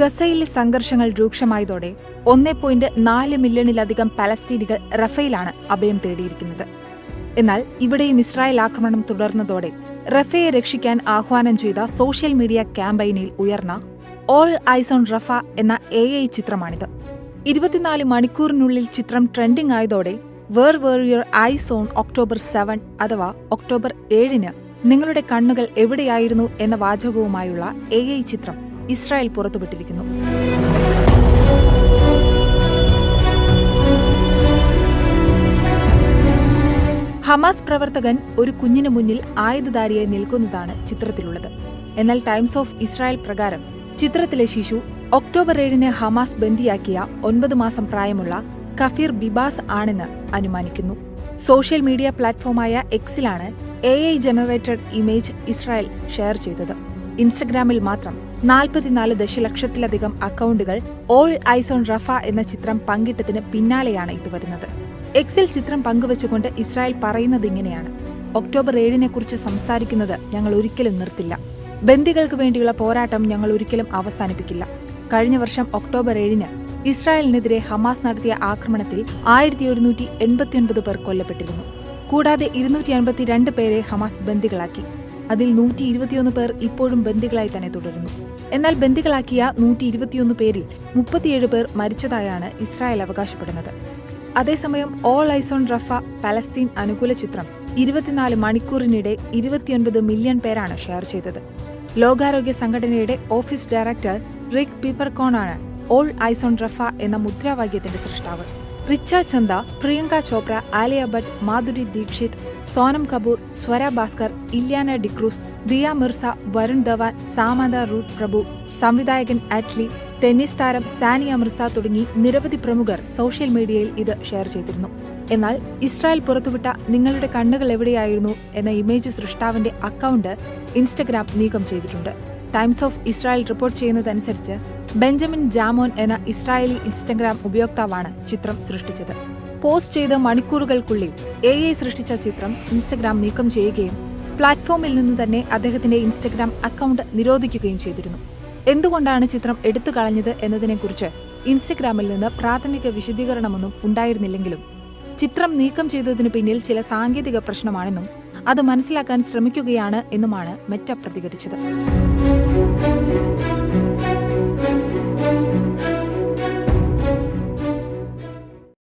ഗസയിലെ സംഘർഷങ്ങൾ രൂക്ഷമായതോടെ ഒന്നേ പോയിന്റ് നാല് മില്യണിലധികം പലസ്തീനികൾ റഫയിലാണ് അഭയം തേടിയിരിക്കുന്നത്. എന്നാൽ ഇവിടെയും ഇസ്രായേൽ ആക്രമണം തുടർന്നതോടെ റഫയെ രക്ഷിക്കാൻ ആഹ്വാനം ചെയ്ത സോഷ്യൽ മീഡിയ ക്യാമ്പയിനിൽ ഉയർന്ന ഓൾ ഐസ് ഓൺ റഫ എന്ന എ ഐ ചിത്രമാണിത്. ഇരുപത്തിനാല് മണിക്കൂറിനുള്ളിൽ ചിത്രം trending ആയതോടെ where were your eyes on October seven അഥവാ ഒക്ടോബർ ഏഴിന് നിങ്ങളുടെ കണ്ണുകൾ എവിടെയായിരുന്നു എന്ന വാചകവുമായുള്ള എ ഐ ചിത്രം ഇസ്രായേൽ പുറത്തുവിട്ടിരിക്കുന്നു. ഹമാസ് പ്രവർത്തകൻ ഒരു കുഞ്ഞിനു മുന്നിൽ ആയുധധാരിയായി നിൽക്കുന്നതാണ് ചിത്രത്തിലുള്ളത്. എന്നാൽ ടൈംസ് ഓഫ് ഇസ്രായേൽ പ്രകാരം ചിത്രത്തിലെ ശിശു ഒക്ടോബർ ഏഴിന് ഹമാസ് ബന്ദിയാക്കിയ ഒൻപത് മാസം പ്രായമുള്ള കഫീർ ബിബാസ് ആണെന്ന് അനുമാനിക്കുന്നു. സോഷ്യൽ മീഡിയ പ്ലാറ്റ്ഫോമായ എക്സിലാണ് A I generated image Israel share ചെയ്തത്. ഇൻസ്റ്റഗ്രാമിൽ മാത്രം നാൽപ്പത്തിനാല് ദശലക്ഷത്തിലധികം അക്കൗണ്ടുകൾ ഓൾ ഐസ് ഓൺ റഫ എന്ന ചിത്രം പങ്കിട്ടതിന് പിന്നാലെയാണ് ഇത് വരുന്നത്. എക്സിൽ ചിത്രം പങ്കുവച്ചുകൊണ്ട് ഇസ്രായേൽ പറയുന്നത് ഇങ്ങനെയാണ് ഒക്ടോബർ ഏഴിനെക്കുറിച്ച് സംസാരിക്കുന്നത് ഞങ്ങൾ ഒരിക്കലും നിർത്തില്ല. ബന്ദികൾക്ക് വേണ്ടിയുള്ള പോരാട്ടം ഞങ്ങൾ ഒരിക്കലും അവസാനിപ്പിക്കില്ല. കഴിഞ്ഞ വർഷം ഒക്ടോബർ ഏഴിന് ഇസ്രായേലിനെതിരെ ഹമാസ് നടത്തിയ ആക്രമണത്തിൽ ആയിരത്തി ഒരുന്നൂറ്റി എൺപത്തിയൊൻപത് പേർ കൊല്ലപ്പെട്ടിരുന്നു. കൂടാതെ ഇരുന്നൂറ്റി അൻപത്തിരണ്ട് പേരെ ഹമാസ് ബന്ദികളാക്കി. അതിൽ നൂറ്റി ഇരുപത്തിയൊന്ന് പേർ ഇപ്പോഴും ബന്ദികളായി തന്നെ തുടരുന്നു. എന്നാൽ ബന്ദികളാക്കിയ നൂറ്റി ഇരുപത്തിയൊന്ന് പേരിൽ മുപ്പത്തിയേഴ് പേർ മരിച്ചതായാണ് ഇസ്രായേൽ അവകാശപ്പെടുന്നത്. അതേസമയം ഓൾ ഐസോൺ റഫ പലസ്തീൻ അനുകൂല ചിത്രം ഇരുപത്തിനാല് മണിക്കൂറിനിടെ ഇരുപത്തിയൊൻപത് മില്യൺ പേരാണ് ഷെയർ ചെയ്തത്. ലോകാരോഗ്യ സംഘടനയുടെ ഓഫീസ് ഡയറക്ടർ റിക് പീപ്പർകോൺ ആണ് ഓൾ ഐസോൺ റഫ എന്ന മുദ്രാവാക്യത്തിന്റെ സൃഷ്ടാവ്. റിച്ച ചന്ദ പ്രിയങ്ക ചോപ്ര ആലിയ ഭട്ട് മാധുരി ദീക്ഷിത് സോനം കപൂർ സ്വര ഭാസ്കർ ഇല്യാന ഡിക്രൂസ് ദിയ മിർസ വരുൺ ധവാൻ സാമന്ത റൂത്ത് പ്രഭു സംവിധായകൻ അറ്റ്ലി ടെന്നീസ് താരം സാനിയ മിർസ തുടങ്ങി നിരവധി പ്രമുഖർ സോഷ്യൽ മീഡിയയിൽ ഇത് ഷെയർ ചെയ്തിരുന്നു. എന്നാൽ ഇസ്രായേൽ പുറത്തുവിട്ട നിങ്ങളുടെ കണ്ണുകൾ എവിടെയായിരുന്നു എന്ന ഇമേജ് സൃഷ്ടാവിന്റെ അക്കൗണ്ട് ഇൻസ്റ്റഗ്രാം നീക്കം ചെയ്തിട്ടുണ്ട്. ടൈംസ് ഓഫ് ഇസ്രായേൽ റിപ്പോർട്ട് ചെയ്യുന്നതനുസരിച്ച് ബെഞ്ചമിൻ ജാമോൻ എന്ന ഇസ്രായേലി ഇൻസ്റ്റഗ്രാം ഉപയോക്താവാണ് ചിത്രം സൃഷ്ടിച്ചത്. പോസ്റ്റ് ചെയ്ത മണിക്കൂറുകൾക്കുള്ളിൽ എ ഐ സൃഷ്ടിച്ച ചിത്രം ഇൻസ്റ്റഗ്രാം നീക്കം ചെയ്യുകയും പ്ലാറ്റ്ഫോമിൽ നിന്ന് തന്നെ അദ്ദേഹത്തിന്റെ ഇൻസ്റ്റഗ്രാം അക്കൗണ്ട് നിരോധിക്കുകയും ചെയ്തിരുന്നു. എന്തുകൊണ്ടാണ് ചിത്രം എടുത്തു കളഞ്ഞത് എന്നതിനെക്കുറിച്ച് ഇൻസ്റ്റഗ്രാമിൽ നിന്ന് പ്രാഥമിക വിശദീകരണമൊന്നും ഉണ്ടായിരുന്നില്ലെങ്കിലും ചിത്രം നീക്കം ചെയ്തതിനു പിന്നിൽ ചില സാങ്കേതിക പ്രശ്നമാണെന്നും അത് മനസ്സിലാക്കാൻ ശ്രമിക്കുകയാണ് എന്നുമാണ് മെറ്റ പ്രതികരിച്ചത്.